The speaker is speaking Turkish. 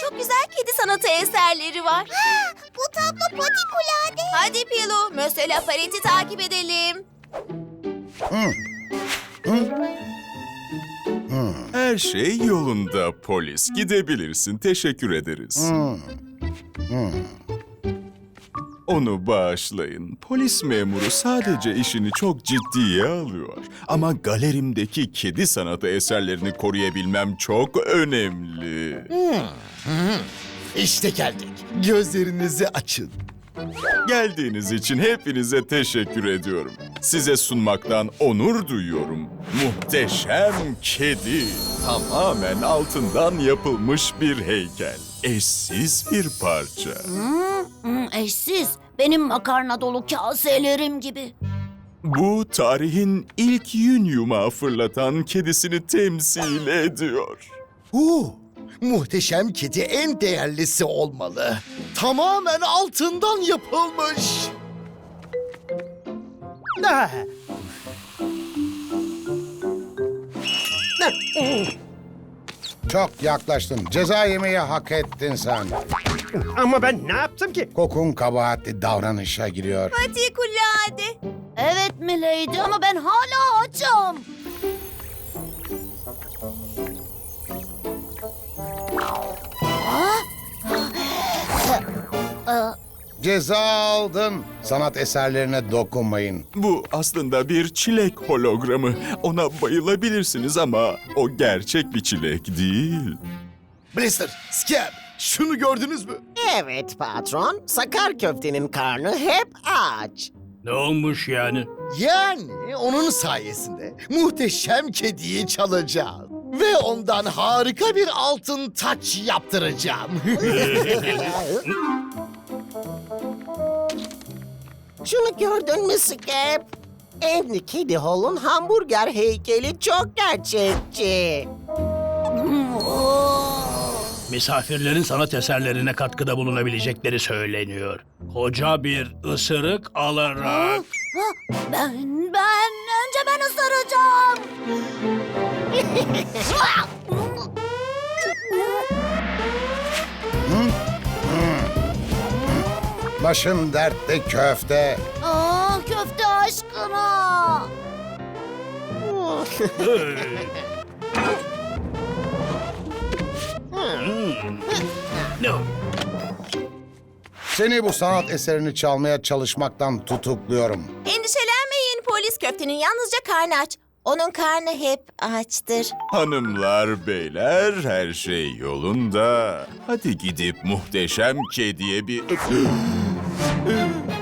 Çok güzel kedi sanatı eserleri var. Bu tablo patikulade. Hadi Pilu, Monsieur Laparet'i takip edelim. Her şey yolunda polis. Gidebilirsin. Teşekkür ederiz. Onu bağışlayın. Polis memuru sadece işini çok ciddiye alıyor. Ama galerimdeki kedi sanatı eserlerini koruyabilmem çok önemli. İşte geldik. Gözlerinizi açın. Geldiğiniz için hepinize teşekkür ediyorum. Size sunmaktan onur duyuyorum. Muhteşem kedi. Tamamen altından yapılmış bir heykel. Eşsiz bir parça. Hmm, eşsiz. Benim makarna dolu kaselerim gibi. Bu tarihin ilk yün yumağı fırlatan kedisini temsil ediyor. Huu, muhteşem kedi en değerlisi olmalı. Tamamen altından yapılmış. Ah, Çok yaklaştın. Ceza yemeği hak ettin sen. Ama ben ne yaptım ki? Kokun kabahatli davranışa giriyor. Patikulade. Evet Milady ama ben hala açım. Ceza aldın. Sanat eserlerine dokunmayın. Bu aslında bir çilek hologramı. Ona bayılabilirsiniz ama o gerçek bir çilek değil. Blister, Scab, şunu gördünüz mü? Evet patron, sakar köftenin karnı hep aç. Ne olmuş yani? Yani onun sayesinde muhteşem kediyi çalacağım. Ve ondan harika bir altın taç yaptıracağım. Şunu gördün mü Skep? Andy Kedi Hall'un hamburger heykeli çok gerçekçi. Misafirlerin sanat eserlerine katkıda bulunabilecekleri söyleniyor. Koca bir ısırık alarak... Ben, ben, önce ben ısıracağım. Başım dertte köfte. Aa, köfte aşkına. Seni bu sanat eserini çalmaya çalışmaktan tutukluyorum. Endişelenmeyin polis köftenin yalnızca karnı aç. Onun karnı hep açtır. Hanımlar, beyler her şey yolunda. Hadi gidip muhteşem kediye bir... Ah!